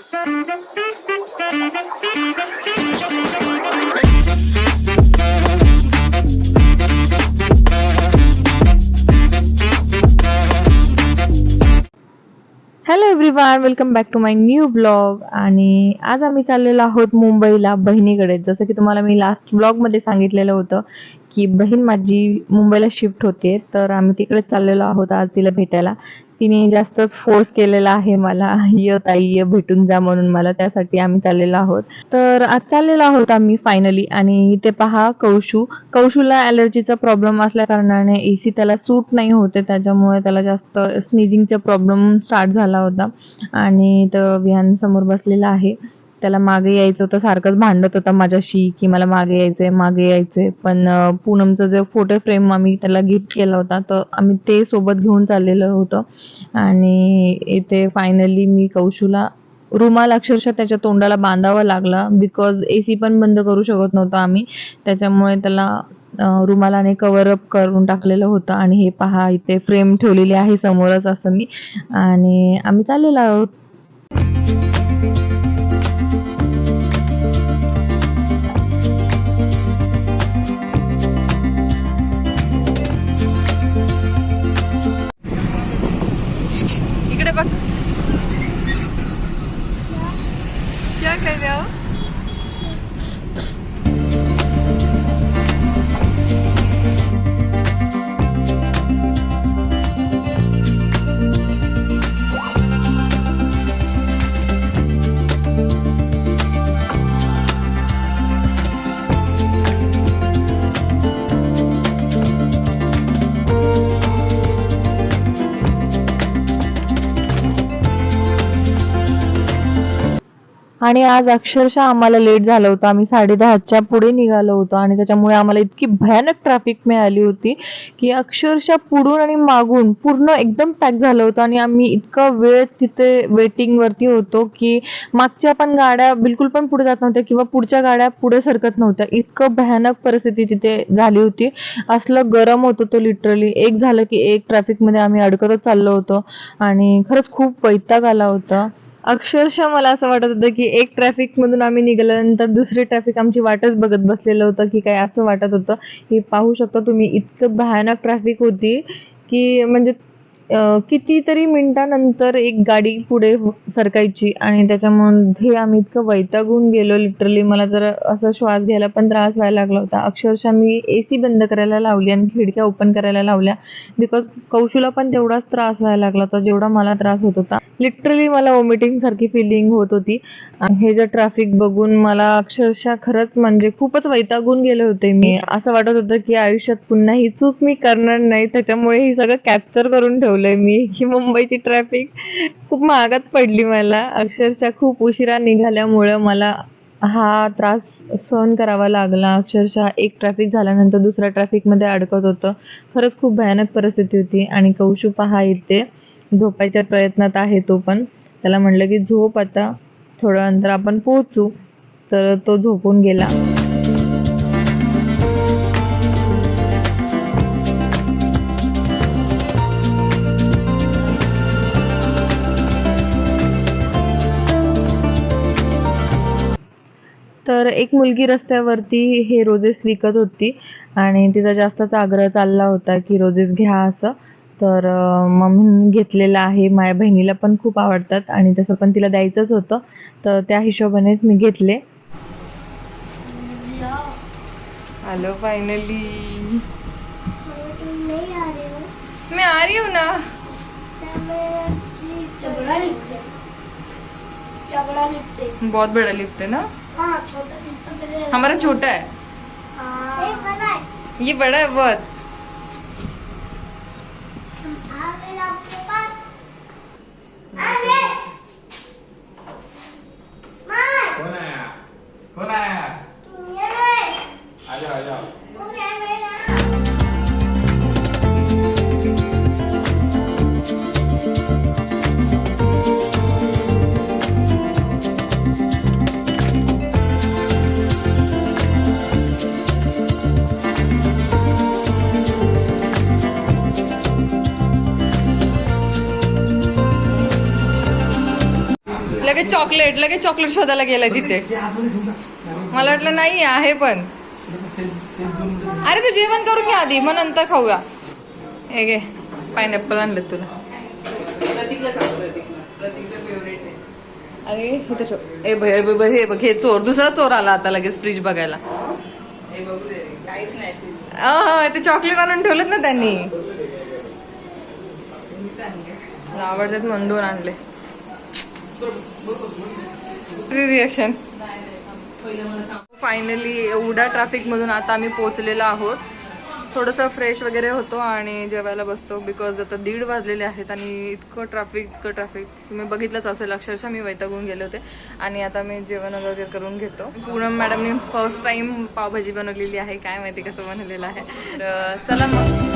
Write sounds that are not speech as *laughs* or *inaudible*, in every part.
Hello everyone welcome back to my new blog आणि आज आम्ही चाललेलो आहोत मुंबईला बहिणीकडे. जसं की तुम्हाला मी लास्ट ब्लॉगमध्ये सांगितलेलं होतं की बहीण माझी मुंबईला शिफ्ट होते तर आम्ही तिकडे चाललेलो आहोत आज तिला भेटायला. तिने जास्तच फोर्स केलेला आहे मला. ये ताई ये भेटून जा म्हणून मला त्यासाठी आम्ही चाललेलो आहोत. तर आज चाललेलो आहोत आम्ही फायनली आणि ते पहा कौशू. कौशूला ॲलर्जीचा प्रॉब्लेम असल्या कारणाने ए सी त्याला सूट नाही होते त्याच्यामुळे त्याला जास्त स्निझिंगचा प्रॉब्लेम स्टार्ट झाला होता. आणि तर विहान समोर बसलेला आहे. त्याला मागे यायचं होतं सारखंच भांडत होता माझ्याशी की मला मागे यायचंय मागे यायचंय. पण पूनमचं जे फोटो फ्रेम आम्ही त्याला गिफ्ट केला होता तर आम्ही ते सोबत घेऊन चाललेलं होतं. आणि इथे फायनली मी कौशूला रुमाल अक्षरशः त्याच्या तोंडाला बांधावा लागला बिकॉज ए सी पण बंद करू शकत नव्हतो आम्ही. त्याच्यामुळे त्याला रुमालाने कवर अप करून टाकलेलं होतं. आणि हे पहा इथे फ्रेम ठेवलेली आहे समोरच असं मी. आणि आम्ही चाललेलो आहोत. क्या आणि आज अक्षरशः आम्हाला लेट झालं होतं. आम्ही साडे दहाच्या पुढे निघालो होतो आणि त्याच्यामुळे आम्हाला इतकी भयानक ट्रॅफिक मिळाली होती की अक्षरशः पुढून आणि मागून पूर्ण एकदम पॅक झालं होतं आणि आम्ही इतका वेळ तिथे वेटिंगवरती होतो की मागच्या पण गाड्या बिलकुल पण पुढे जात नव्हत्या किंवा पुढच्या गाड्या पुढे सरकत नव्हत्या. इतकं भयानक परिस्थिती तिथे झाली होती. असलं गरम होतं तो लिटरली एक झालं की एक ट्रॅफिकमध्ये आम्ही अडकतच चाललो होतो आणि खरंच खूप वैताग आला होता. अक्षरशः मला असं वाटत होतं की एक ट्रॅफिक मधून आम्ही निघाल्यानंतर दुसरी ट्रॅफिक आमची वाटच बघत बसलेलं होतं की काय असं वाटत होतं. की पाहू शकता तुम्ही इतकं भयानक ट्रॅफिक होती की म्हणजे कितीतरी मिनिटानंतर एक गाडी पुढे हो- सरकायची आणि त्याच्यामध्ये आम्ही इतकं वैतागून गेलो लिटरली मला तर असं श्वास घ्यायला पण त्रास व्हायला लागला होता. अक्षरशः मी ए सी बंद करायला लावली आणि खिडक्या ओपन करायला लावल्या बिकॉज कौशूला पण तेवढाच त्रास व्हायला लागला होता जेवढा मला त्रास होत होता. लिटरली मला वॉमिटिंग सारखी फिलिंग होत होती. हे जे ट्रॅफिक बघून मला अक्षरशः खरंच म्हणजे खूपच वैतागून गेले होते मी. असं वाटत होतं की आयुष्यात पुन्हा ही चूक मी करणार नाही. त्याच्यामुळे हे सगळं कॅप्चर करून ठेवलंय मी. ही मुंबईची ट्रॅफिक खूप महागात पडली मला. अक्षरशः खूप उशिरा निघाल्यामुळं मला हा त्रास सहन करावा लागला. अक्षरशः एक ट्रॅफिक झाल्यानंतर दुसऱ्या ट्रॅफिकमध्ये अडकत होतं. खरंच खूप भयानक परिस्थिती होती आणि कौशू पहा इथे झोपायच्या प्रयत्नात आहे तो पण. त्याला म्हणलं की झोप आता. थोडं नंतर आपण पोहोचू तर तो झोपून गेला. तर एक मुलगी रस्त्यावरती हे रोजेस विकत होती आणि तिचा जास्तच आग्रह चालला होता की रोजेस घ्या असं. तर अं, मम्मीने घेतलेलं आहे माझ्या बहिणीला पण खूप आवडतात आणि तसं पण तिला द्यायचंच होतं. तर त्या हिशोबानेच मी घेतले. हेलो फाइनली मैं आ रही हूँ ना? बहुत बड़ा लिफ्ट है ना? हाँ हमारा छोटा है। हाँ बड़ा है। ये बड़ा है बहुत। आ लगेच चॉकलेट शोधायला गेलाय तिथे. मला वाटलं नाही आहे पण. अरे ते जेवण करून घ्या आधी मग नंतर खाऊया. हे घे पायनॅपल आणलं तुला. अरे हे तर हे बघ हे चोर दुसरा चोर आला आता लगेच फ्रीज बघायला. हे ते चॉकलेट आणून ठेवलेत ना त्यांनी. आवडतात म्हणून दोन आणले. रिएक्शन फायनली एवढ्या ट्रॅफिक मधून आता आम्ही पोहोचलेलो आहोत. थोडंसं फ्रेश वगैरे होतो आणि जेवायला बसतो बिकॉज आता दीड वाजलेले आहेत आणि इतकं ट्रॅफिक इतकं ट्रॅफिक तुम्ही बघितलंच असेल अक्षरशः मी वैतागून गेले होते. आणि आता मी जेवण वगैरे करून घेतो. पूनम मॅडमनी फर्स्ट टाइम पावभाजी बनवलेली आहे. काय माहिती कसं बनवलेलं आहे. चला मग.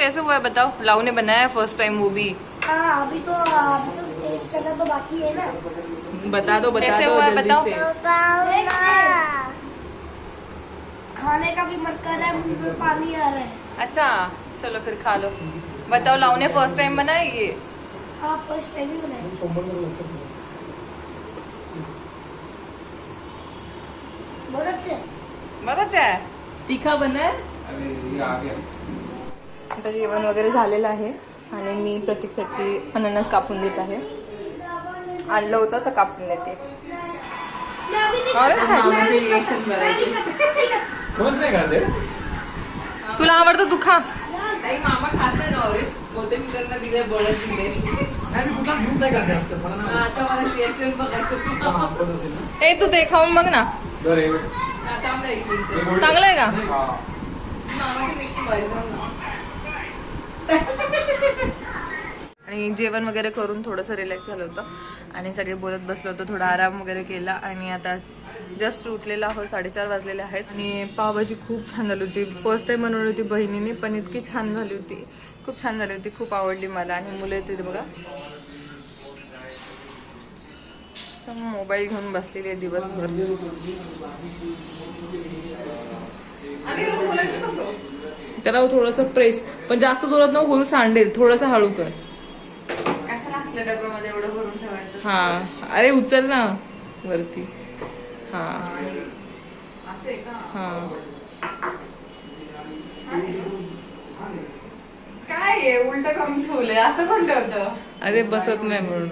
कैसे हुआ है बताओ? लाऊ ने बनाया फ़र्स्ट टाइम वो भी हाँ अभी तो अभी तो टेस्ट करना तो बाकी है ना। बता दो बता कैसे दो हुआ जल्दी बताओ? से। खाने का भी मन कर रहा है मुँह में पानी आ रहा है। अच्छा चलो फिर खा लो। बताओ लाऊ ने फ़र्स्ट टाइम बनाया ये? हाँ फ़र्स्ट टाइम ही बनाया। बहुत अच्छे। आहे तिखा बनाय अरे ये आ गया। आता जेवण वगैरे झालेलं आहे आणि मी प्रतीकसाठी अननस कापून देत आहे. आणलं होतं तर कापून देते. तुला आवडतं तू खा. नाही मामा खात नाही ना ऑरेंज बहुतेक मुलांना दिले बळत दिले आता मला रिएक्शन बघायचं. ए तू ते खाऊन बघ ना. चांगलं आहे का? हाँ. मामाचे रिएक्शन बघायचं. आणि जेवण वगैरे करून थोडंसं रिलॅक्स झालं होतं. आणि सगळे बोलत बसलो होतो थोडा आराम वगैरे केला. आणि आता जस्ट उठलेला आहोत साडेचार वाजलेले आहेत. आणि पावभाजी खूप छान झाली होती. फर्स्ट टाइम बनवली होती बहिणीने पण इतकी छान झाली होती. खूप छान झाली होती खूप आवडली मला. आणि मुलं येते बघा. मोबाईल घेऊन बसलेली आहे दिवसभर. त्याला थोडस प्रेस पण जास्त जोरात नको करू सांडेल. थोडस हळू कर. कशाला असल्या डब्यामध्ये एवढं भरून ठेवायचं? हा. अरे उचल ना. वरती. हा. हा? काय आहे उलट करून ठेवलंय. असं कोण ठेवतं? अरे बसत नाही म्हणून.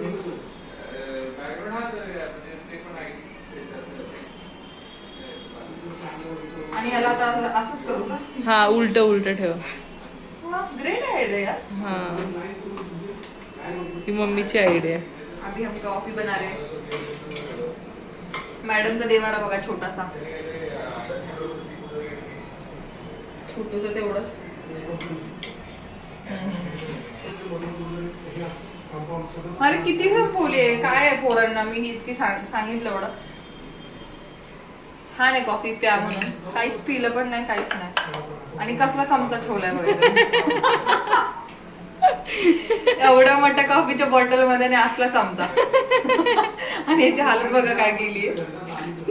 आणि याला आता असंच करू का? हा उलट उलट ठेव. ग्रेट आयडिया हा. ही मम्मीची आयडिया अभी हम कॉफी बना रहे मॅडमचा देवारा बघा छोटासा. छोटूस तेवढंच. अरे किती जण पोले काय आहे पोरांना? मी इतकी सांग- सांगितलं एवढं. छान आहे कॉफी प्या म्हणून. काहीच पिलं पण नाही काहीच नाही. आणि कसला चमचा ठेवलाय वगैरे एवढ्या मोठ्या कॉफीच्या बॉटलमध्ये आणि असला चमचा. आणि याची हालत बघा काय केली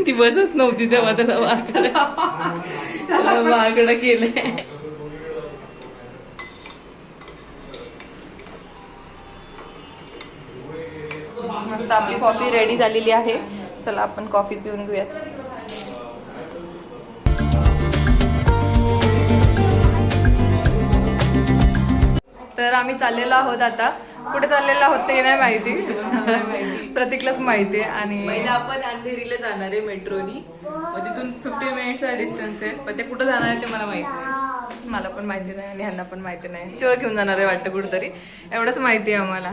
ती बसत नव्हती तेव्हा त्याला वाकडं. वाकडं केलंय. मस्त आपली कॉफी रेडी झालेली आहे. चला आपण कॉफी पिऊन घेऊयात. तर आम्ही चाललेलो आहोत आता. कुठे चाललेलो आहोत ते नाही माहिती. *laughs* प्रतीकलाच माहिती आहे आणि पहिला आपण अंधेरीला जाणार आहे मेट्रोनी. मग तिथून फिफ्टीन मिनिटचा डिस्टन्स आहे. पण ते कुठं जाणार आहे ते मला माहीत नाही. मला पण माहिती नाही आणि ह्यांना पण माहिती नाही. चोर घेऊन जाणार आहे वाटतं कुठेतरी. एवढंच माहिती आहे आम्हाला.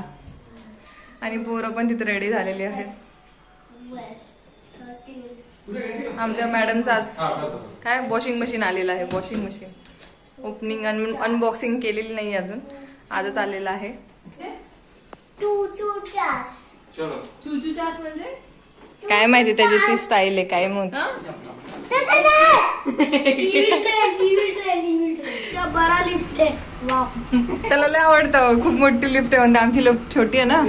आणि पोरं पण तिथे रेडी झालेली आहेत. आमच्या मॅडमचा आज काय? वॉशिंग मशीन आलेलं आहे. वॉशिंग मशीन ओपनिंग अनबॉक्सिंग केलेली नाही अजून. आजच आलेला आहे. चलो. चुचू चास म्हणजे? काय माहिती त्याची ती स्टाईल आहे काय मग. बड़ा लिफ्ट है वाह त्याला लय आवडतं खूप मोठी लिफ्ट आहे म्हणते. आमची लिफ्ट छोटी आहे ना.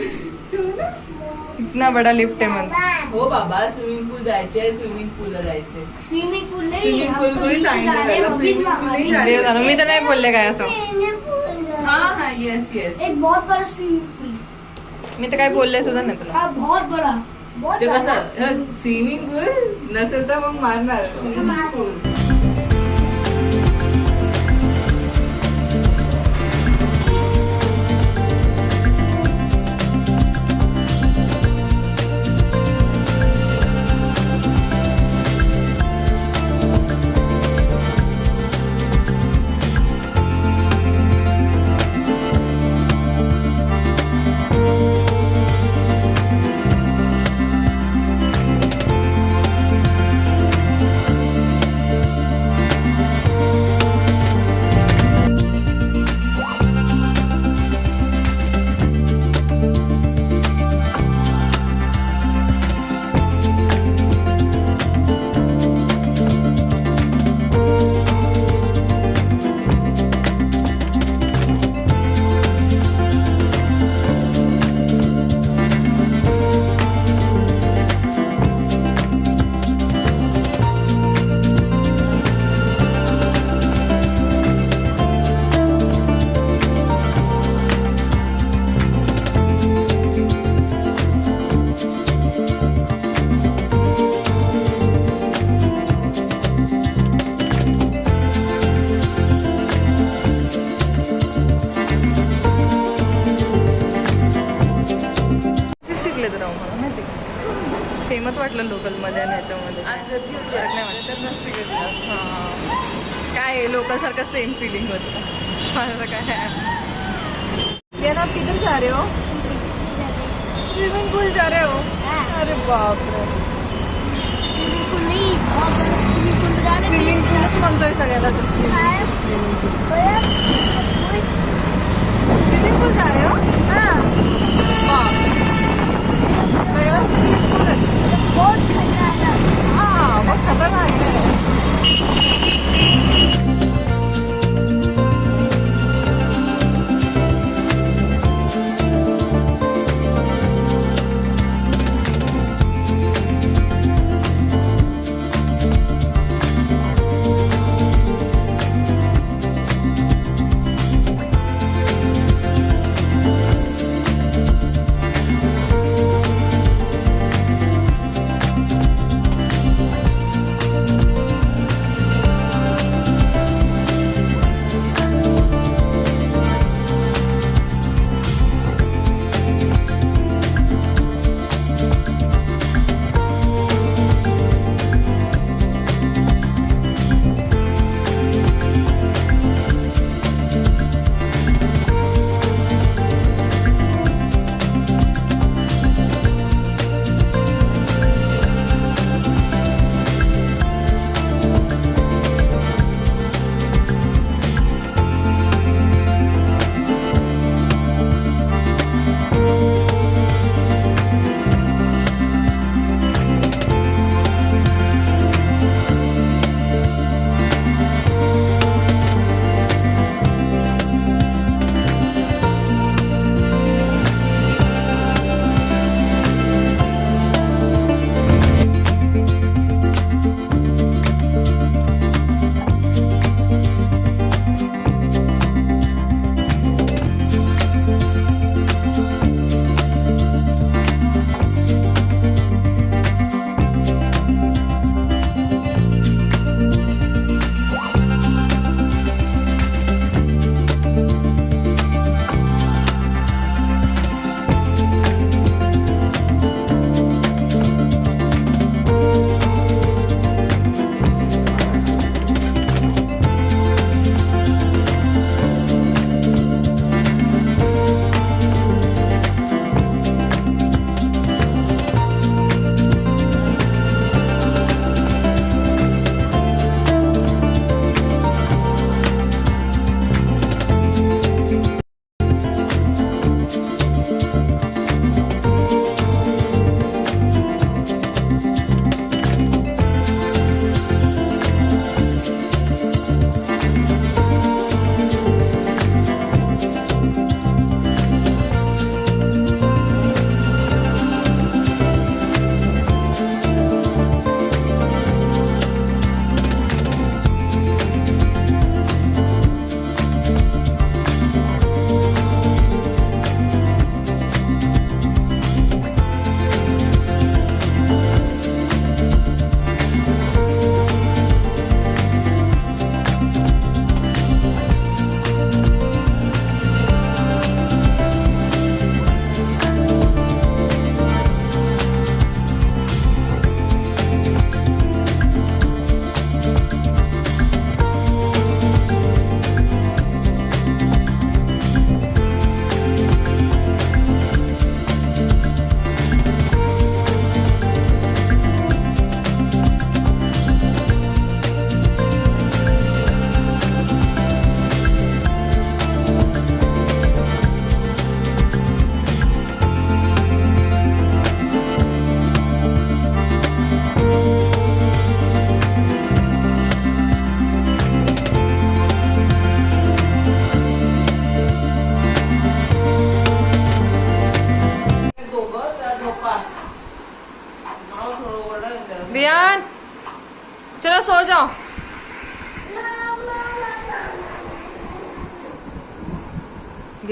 इतना बडा लिफ्ट आहे म्हणते हो बाबा स्विमिंग पूल जायचे स्विमिंग पूलला जायचे स्विमिंग पूल नहीं स्विमिंग पूल तो कोणी सांगितलं हैं, त्याला नाही देव जाणो मी तर नाही बोलले काय असं. हा हा येस येस एक बहुत बड़ा स्विमिंग पूल मी तर काय बोलले सुद्धा नाही तुला. हाँ बहुत बड़ा बहुत ते बड़ा कसं स्विमिंग पूल नसेल तर मग मारणार. स्विमिंग पूल सारखं सेम फीलिंग होता? है ये आप किधर जा रहे हो? स्विमिंग पूल जा रहे हो? अरे बाप रे स्विमिंग पूल नहीं स्विमिंग पूल स्विमिंग पूलच म्हणतोय सगळ्याला हैं। स्विमिंग पूल जा रहे हो? हाँ। बाप सगळ्याला स्विमिंग पूलच बहुत खतरनाक हा। मग खतरनाक आहे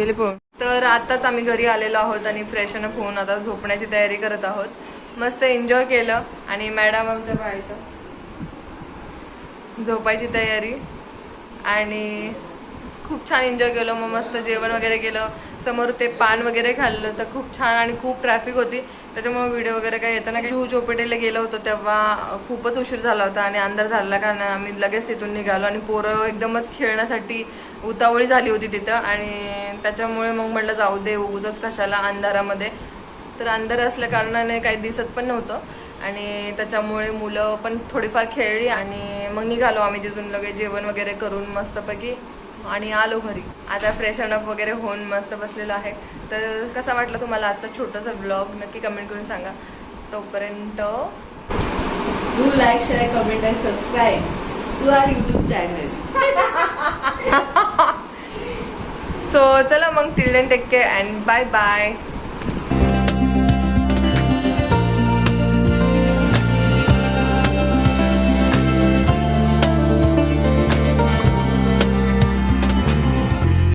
गेले पळून. तर आताच आम्ही घरी आलेलो आहोत आणि फ्रेश अप होऊन आता झोपण्याची तयारी करत आहोत. मस्त एन्जॉय केलं. आणि मॅडम आमच्या बायचं झोपायची तयारी. आणि खूप छान एन्जॉय केलं. मग मस्त जेवण वगैरे केलं. समोर ते पान वगैरे खाल्लं. तर खूप छान आणि खूप ट्रॅफिक होती. त्याच्यामुळे व्हिडिओ वगैरे काही येताना जू चोपेटेला गेलो होतो तेव्हा खूपच उशीर झाला होता आणि अंधार झाला कारण आम्ही लगेच तिथून निघालो आणि पोरं एकदमच खेळण्यासाठी उतावळी झाली होती तिथं आणि त्याच्यामुळे मग म्हटलं जाऊ दे उगूच कशाला अंधारामध्ये. तर अंधार असल्या कारणाने काही दिसत पण नव्हतं आणि त्याच्यामुळे मुलं पण थोडीफार खेळली आणि मग निघालो आम्ही तिथून लगेच जेवण वगैरे करून मस्तपैकी. आणि आलो घरी. आता फ्रेश अप वगैरे होऊन मस्त बसलेलो आहे. तर कसा वाटला तुम्हाला आजचा छोटासा ब्लॉग नक्की कमेंट करून सांगा. तोपर्यंत do like share comment and subscribe to our YouTube channel so चला मग till then take care and bye bye